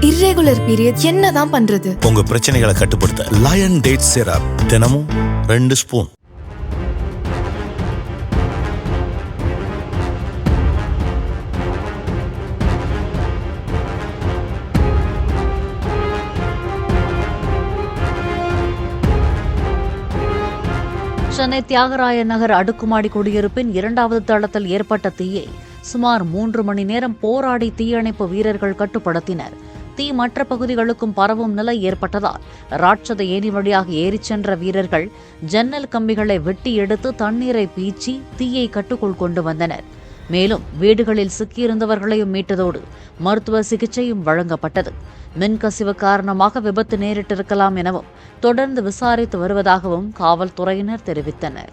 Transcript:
Irregular period என்னதான் பண்றது? உங்க பிரச்சனைகளை கட்டுப்படுத்த லயன் டேட் சிரப் தினமும் ரெண்டு ஸ்பூன் சென்னை தியாகராய நகர் அடுக்குமாடி குடியிருப்பின் இரண்டாவது தளத்தில் ஏற்பட்ட தீயை சுமார் மூன்று மணி நேரம் போராடி தீயணைப்பு வீரர்கள் கட்டுப்படுத்தினர். தீ மற்ற பகுதிகளுக்கும் பரவும் நிலை ஏற்பட்டதால் ராட்சத ஏணி வழியாக ஏறிச் சென்ற வீரர்கள் ஜன்னல் கம்பிகளை வெட்டி எடுத்து தண்ணீரை பீச்சி தீயை கட்டுக்குள் கொண்டு வந்தனர். மேலும் வீடுகளில் சிக்கியிருந்தவர்களையும் மீட்டதோடு மருத்துவ சிகிச்சையும் வழங்கப்பட்டது. மின்கசிவு காரணமாக விபத்து நேரிட்டிருக்கலாம் எனவும் தொடர்ந்து விசாரித்து வருவதாகவும் காவல்துறையினர் தெரிவித்தனர்.